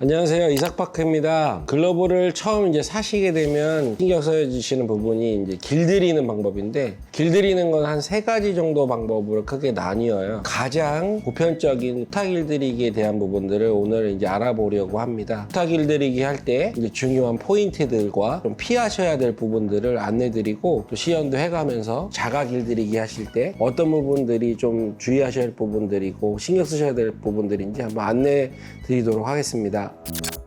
안녕하세요. 이삭바크입니다. 글러브를 처음 이제 사시게 되면 신경 써주시는 부분이 이제 길들이는 방법인데 길들이는 건 한 세 가지 정도 방법으로 크게 나뉘어요. 가장 보편적인 후타 길들이기에 대한 부분들을 오늘 이제 알아보려고 합니다. 후타 길들이기 할 때 중요한 포인트들과 좀 피하셔야 될 부분들을 안내드리고 또 시연도 해가면서 자가 길들이기 하실 때 어떤 부분들이 좀 주의하셔야 할 부분들이고 신경 쓰셔야 될 부분들인지 한번 안내 드리도록 하겠습니다.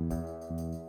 うん。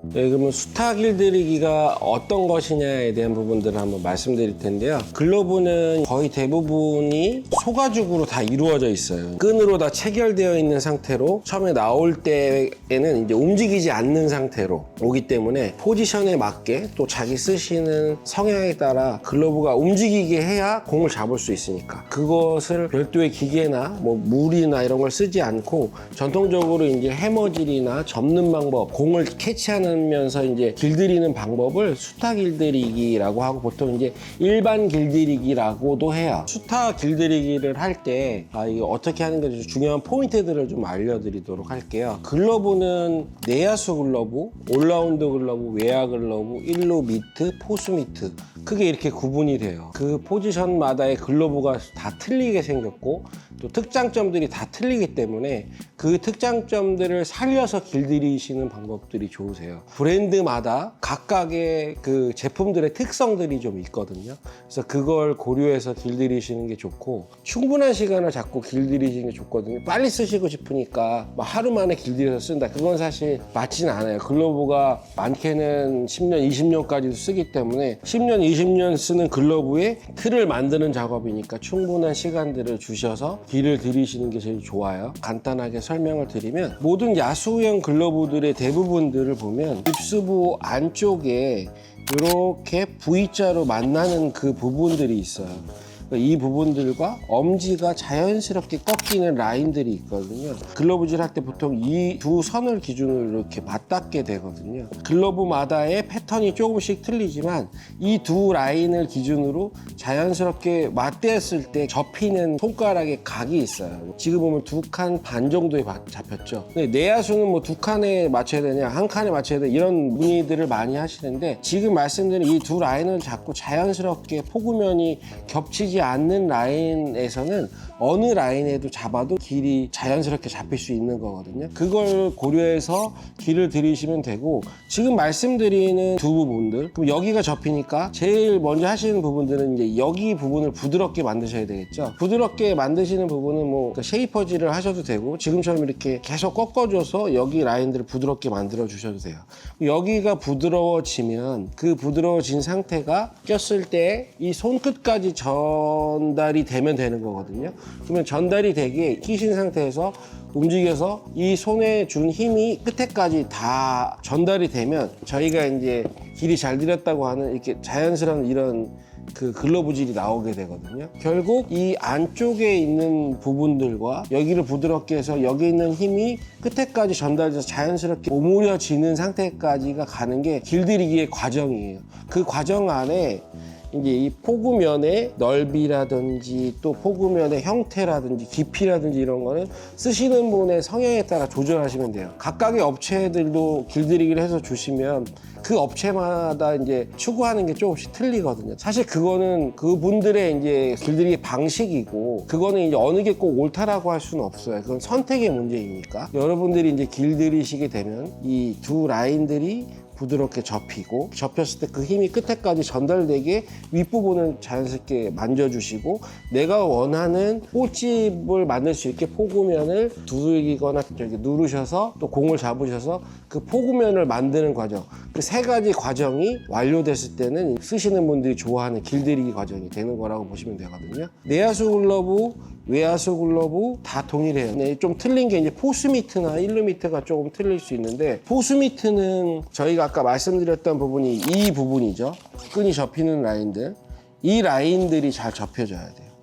네, 그러면 수타 길들이기가 어떤 것이냐에 대한 부분들을 한번 말씀드릴 텐데요. 글러브는 거의 대부분이 소가죽으로 다 이루어져 있어요. 끈으로 다 체결되어 있는 상태로 처음에 나올 때에는 이제 움직이지 않는 상태로 오기 때문에 포지션에 맞게 또 자기 쓰시는 성향에 따라 글러브가 움직이게 해야 공을 잡을 수 있으니까 그것을 별도의 기계나 뭐 물이나 이런 걸 쓰지 않고 전통적으로 이제 해머질이나 접는 방법, 공을 캐치하 면서 이제 길들이는 방법을 수타 길들이기라고 하고 보통 이제 일반 길들이기라고도 해요. 수타 길들이기를 할 때 아, 어떻게 하는 게 중요한 포인트들을 좀 알려드리도록 할게요. 글러브는 내야수 글러브, 올라운드 글러브, 외야 글러브, 일루 미트, 포수 미트 크게 이렇게 구분이 돼요. 그 포지션마다의 글러브가 다 틀리게 생겼고 또 특장점들이 다 틀리기 때문에 그 특장점들을 살려서 길들이시는 방법들이 좋으세요. 브랜드마다 각각의 그 제품들의 특성들이 좀 있거든요. 그래서 그걸 고려해서 길들이시는 게 좋고 충분한 시간을 잡고 길들이시는 게 좋거든요. 빨리 쓰시고 싶으니까 막 하루 만에 길들여서 쓴다. 그건 사실 맞지는 않아요. 글러브가 많게는 10년, 20년까지도 쓰기 때문에 10년, 20년 쓰는 글러브에 틀을 만드는 작업이니까 충분한 시간들을 주셔서 길을 들이시는 게 제일 좋아요. 간단하게 설명을 드리면 모든 야수형 글러브들의 대부분들을 보면 입수부 안쪽에 이렇게 V자로 만나는 그 부분들이 있어요. 이 부분들과 엄지가 자연스럽게 꺾이는 라인들이 있거든요. 글러브질 할 때 보통 이 두 선을 기준으로 이렇게 맞닿게 되거든요. 글러브마다의 패턴이 조금씩 틀리지만 이 두 라인을 기준으로 자연스럽게 맞대었을 때 접히는 손가락의 각이 있어요. 지금 보면 두 칸 반 정도에 바- 잡혔죠. 근데 내야수는 뭐 두 칸에 맞춰야 되냐, 한 칸에 맞춰야 되냐 이런 문의들을 많이 하시는데 지금 말씀드린 이 두 라인을 잡고 자연스럽게 포구면이 겹치지 않는 라인에서는 어느 라인에도 잡아도 길이 자연스럽게 잡힐 수 있는 거거든요. 그걸 고려해서 길을 들이시면 되고 지금 말씀드리는 두 부분들 그럼 여기가 접히니까 제일 먼저 하시는 부분들은 이제 여기 부분을 부드럽게 만드셔야 되겠죠. 부드럽게 만드시는 부분은 뭐 쉐이퍼질을 하셔도 되고 지금처럼 이렇게 계속 꺾어줘서 여기 라인들을 부드럽게 만들어 주셔도 돼요. 여기가 부드러워지면 그 부드러워진 상태가 꼈을 때 이 손끝까지 전달이 되면 되는 거거든요. 그러면 전달이 되게 끼신 상태에서 움직여서 이 손에 준 힘이 끝에까지 다 전달이 되면 저희가 이제 길이 잘 들였다고 하는 이렇게 자연스러운 이런 그 글러브질이 나오게 되거든요. 결국 이 안쪽에 있는 부분들과 여기를 부드럽게 해서 여기 있는 힘이 끝에까지 전달돼서 자연스럽게 오므려지는 상태까지가 가는 게 길들이기의 과정이에요. 그 과정 안에 이제 이 포구면의 넓이라든지 또 포구면의 형태라든지 깊이라든지 이런 거는 쓰시는 분의 성향에 따라 조절하시면 돼요. 각각의 업체들도 길들이기를 해서 주시면 그 업체마다 이제 추구하는 게 조금씩 틀리거든요. 사실 그거는 그분들의 이제 길들이기 방식이고 그거는 이제 어느 게 꼭 옳다라고 할 수는 없어요. 그건 선택의 문제이니까 여러분들이 이제 길들이시게 되면 이 두 라인들이 부드럽게 접히고 접혔을 때 그 힘이 끝에까지 전달되게 윗부분을 자연스럽게 만져주시고 내가 원하는 꽃집을 만들 수 있게 포구면을 두들기거나 저기 누르셔서 또 공을 잡으셔서 그 포구면을 만드는 과정. 그 세 가지 과정이 완료됐을 때는 쓰시는 분들이 좋아하는 길들이기 과정이 되는 거라고 보시면 되거든요. 내야수 글러브 외야수 글러브 다 동일해요. 네, 좀 틀린 게 이제 포스미트나 일루 미트가 조금 틀릴 수 있는데 포스미트는 저희가 아까 말씀드렸던 부분이 이 부분이죠. 끈이 접히는 라인들. 이 라인들이 잘 접혀져야 돼요.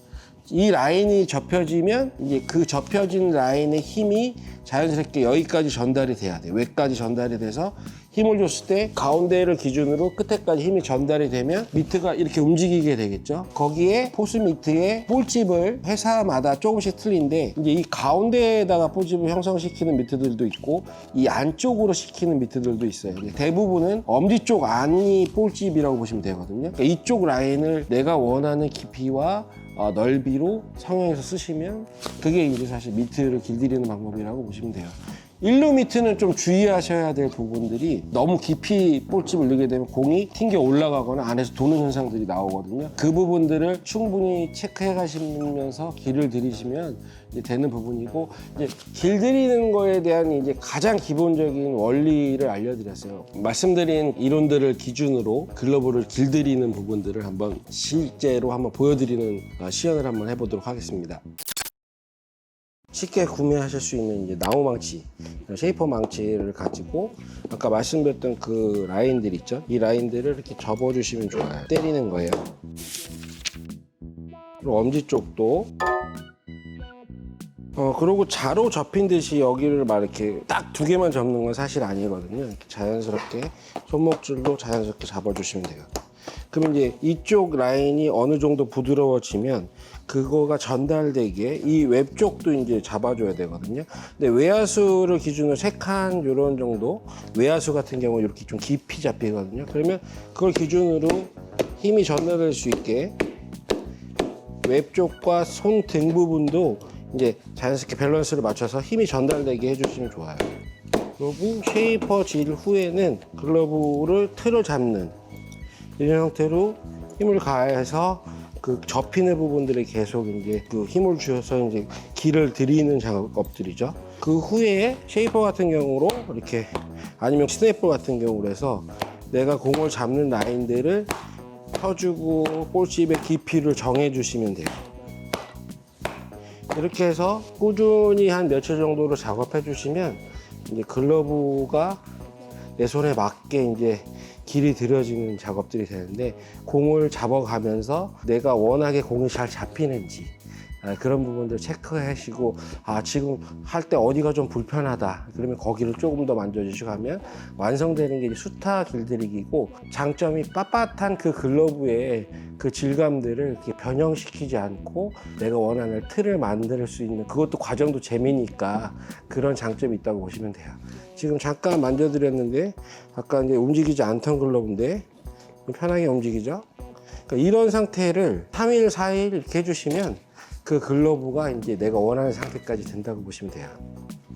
이 라인이 접혀지면 이제 그 접혀진 라인의 힘이 자연스럽게 여기까지 전달이 돼야 돼. 외까지 전달이 돼서 힘을 줬을 때 가운데를 기준으로 끝에까지 힘이 전달이 되면 미트가 이렇게 움직이게 되겠죠. 거기에 포스 미트의 볼집을 회사마다 조금씩 틀린데 이제 이 가운데에다가 볼집을 형성시키는 미트들도 있고 이 안쪽으로 시키는 미트들도 있어요. 대부분은 엄지 쪽 안이 볼집이라고 보시면 되거든요. 그러니까 이쪽 라인을 내가 원하는 깊이와 어, 넓이로 성형해서 쓰시면 그게 이제 사실 미트를 길들이는 방법이라고 보시면 돼요. 일루 미트는 좀 주의하셔야 될 부분들이 너무 깊이 볼집을 넣게 되면 공이 튕겨 올라가거나 안에서 도는 현상들이 나오거든요. 그 부분들을 충분히 체크해 가시면서 길을 들이시면 되는 부분이고 이제 길 들이는 거에 대한 이제 가장 기본적인 원리를 알려드렸어요. 말씀드린 이론들을 기준으로 글러브를 길들이는 부분들을 한번 실제로 한번 보여드리는 어, 시연을 한번 해보도록 하겠습니다. 쉽게 구매하실 수 있는 이제 나무 망치, 쉐이퍼 망치를 가지고 아까 말씀드렸던 그 라인들 있죠? 이 라인들을 이렇게 접어주시면 좋아요. 때리는 거예요. 그리고 엄지 쪽도 어 그리고 자로 접힌 듯이 여기를 막 이렇게 딱 두 개만 접는 건 사실 아니거든요. 이렇게 자연스럽게 손목줄로 자연스럽게 잡아주시면 돼요. 그럼 이제 이쪽 라인이 어느 정도 부드러워지면 그거가 전달되게 이웹 쪽도 이제 잡아줘야 되거든요. 근데 외야수를 기준으로 세칸 요런 정도 외야수 같은 경우 이렇게 좀 깊이 잡히거든요. 그러면 그걸 기준으로 힘이 전달될 수 있게 웹 쪽과 손 등 부분도 이제 자연스럽게 밸런스를 맞춰서 힘이 전달되게 해주시면 좋아요. 그리고 쉐이퍼 질 후에는 글러브를 틀을 잡는 이런 형태로 힘을 가해서 그 접히는 부분들에 계속 이제 그 힘을 주어서 이제 길을 들이는 작업들이죠. 그 후에 쉐이퍼 같은 경우로 이렇게 아니면 스냅볼 같은 경우로 해서 내가 공을 잡는 라인들을 펴주고 볼집의 깊이를 정해 주시면 돼요. 이렇게 해서 꾸준히 한 며칠 정도로 작업해 주시면 이제 글러브가 내 손에 맞게 이제 길이 들여지는 작업들이 되는데 공을 잡아가면서 내가 원하게 공이 잘 잡히는지 아, 그런 부분들 체크하시고 아 지금 할 때 어디가 좀 불편하다 그러면 거기를 조금 더 만져주시고 하면 완성되는 게 수타 길들이기고 장점이 빳빳한 그 글러브의 그 질감들을 이렇게 변형시키지 않고 내가 원하는 틀을 만들 수 있는 그것도 과정도 재미니까 그런 장점이 있다고 보시면 돼요. 지금 잠깐 만져드렸는데 아까 이제 움직이지 않던 글러브인데 편하게 움직이죠. 그러니까 이런 상태를 3일, 4일 이렇게 해주시면 그 글러브가 이제 내가 원하는 상태까지 된다고 보시면 돼요.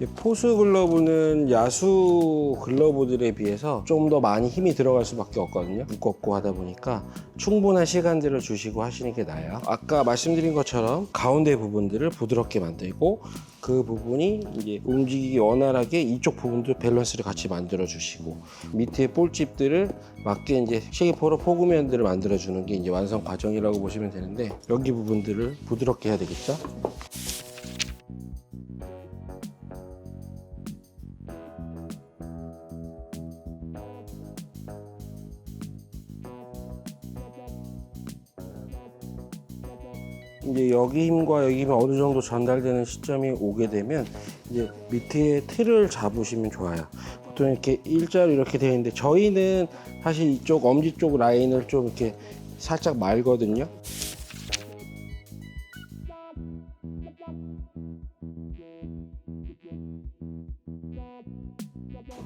이 포수 글러브는 야수 글러브들에 비해서 좀 더 많이 힘이 들어갈 수밖에 없거든요. 무겁고 하다 보니까 충분한 시간들을 주시고 하시는 게 나아요. 아까 말씀드린 것처럼 가운데 부분들을 부드럽게 만들고 그 부분이 이제 움직이기 원활하게 이쪽 부분도 밸런스를 같이 만들어 주시고 밑에 볼집들을 맞게 이제 쉐이퍼로 포그면들을 만들어 주는 게 이제 완성 과정이라고 보시면 되는데 여기 부분들을 부드럽게 해야 되겠죠? 여기 힘과 여기 힘이 어느 정도 전달되는 시점이 오게 되면 이제 밑에 틀을 잡으시면 좋아요. 보통 이렇게 일자로 이렇게 되어 있는데 저희는 사실 이쪽 엄지 쪽 라인을 좀 이렇게 살짝 말거든요.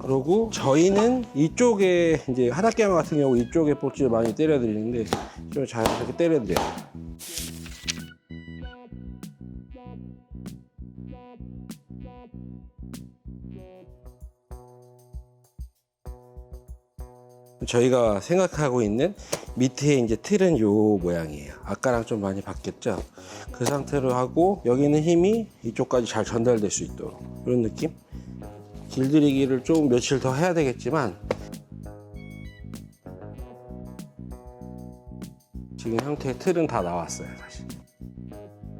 그리고 저희는 이쪽에 이제 하다깨마 같은 경우 이쪽에 볼집을 많이 때려드리는데 좀 자연스럽게 때려드려요. 저희가 생각하고 있는 밑에 이제 틀은 요 모양이에요. 아까랑 좀 많이 바뀌었죠? 그 상태로 하고 여기는 힘이 이쪽까지 잘 전달될 수 있도록 이런 느낌? 길들이기를 좀 며칠 더 해야 되겠지만 지금 형태의 틀은 다 나왔어요, 사실.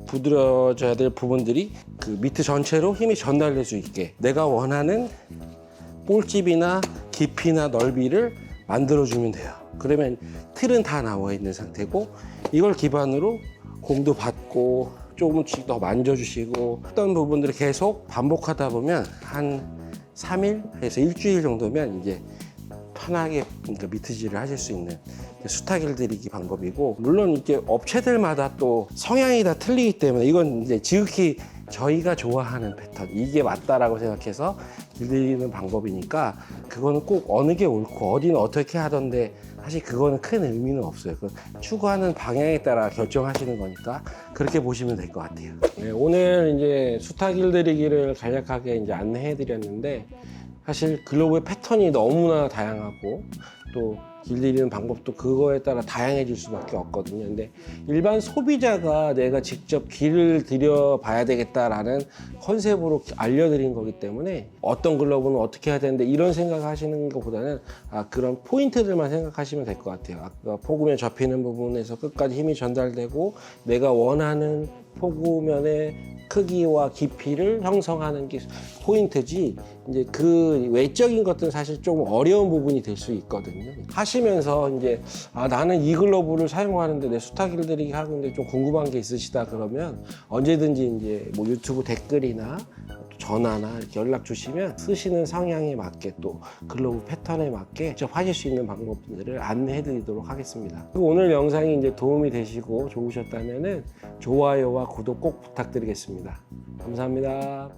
부드러져야 될 부분들이 그 밑에 전체로 힘이 전달될 수 있게 내가 원하는 볼집이나 깊이나 넓이를 만들어주면 돼요. 그러면 틀은 다 나와 있는 상태고 이걸 기반으로 공도 받고 조금씩 더 만져주시고 어떤 부분들을 계속 반복하다 보면 한 3일에서 일주일 정도면 이제 편하게 그러니까 미트질을 하실 수 있는 수타길 들이기 방법이고 물론 이게 업체들마다 또 성향이 다 틀리기 때문에 이건 이제 지극히 저희가 좋아하는 패턴 이게 맞다라고 생각해서 길들이는 방법이니까 그거는 꼭 어느 게 옳고 어디는 어떻게 하던데 사실 그거는 큰 의미는 없어요. 그 추구하는 방향에 따라 결정하시는 거니까 그렇게 보시면 될 것 같아요. 네, 오늘 이제 수타 길들이기를 간략하게 이제 안내해 드렸는데 사실 글로벌 패턴이 너무나 다양하고 또 길들이는 방법도 그거에 따라 다양해질 수밖에 없거든요. 근데 일반 소비자가 내가 직접 길을 들여 봐야 되겠다라는 컨셉으로 알려드린 거기 때문에 어떤 글러브는 어떻게 해야 되는데 이런 생각 하시는 것보다는 아, 그런 포인트들만 생각하시면 될 것 같아요. 아까 포구면 접히는 부분에서 끝까지 힘이 전달되고 내가 원하는 포구면의 크기와 깊이를 형성하는 게 포인트지 이제 그 외적인 것들은 사실 좀 어려운 부분이 될 수 있거든요. 하시면서 이제 아 나는 이 글러브를 사용하는데 내 수타 길들이기 하는데 좀 궁금한 게 있으시다 그러면 언제든지 이제 뭐 유튜브 댓글이나 전화나 이렇게 연락 주시면 쓰시는 성향에 맞게 또 글로브 패턴에 맞게 직접 하실 수 있는 방법들을 안내해 드리도록 하겠습니다. 오늘 영상이 이제 도움이 되시고 좋으셨다면은 좋아요와 구독 꼭 부탁드리겠습니다. 감사합니다.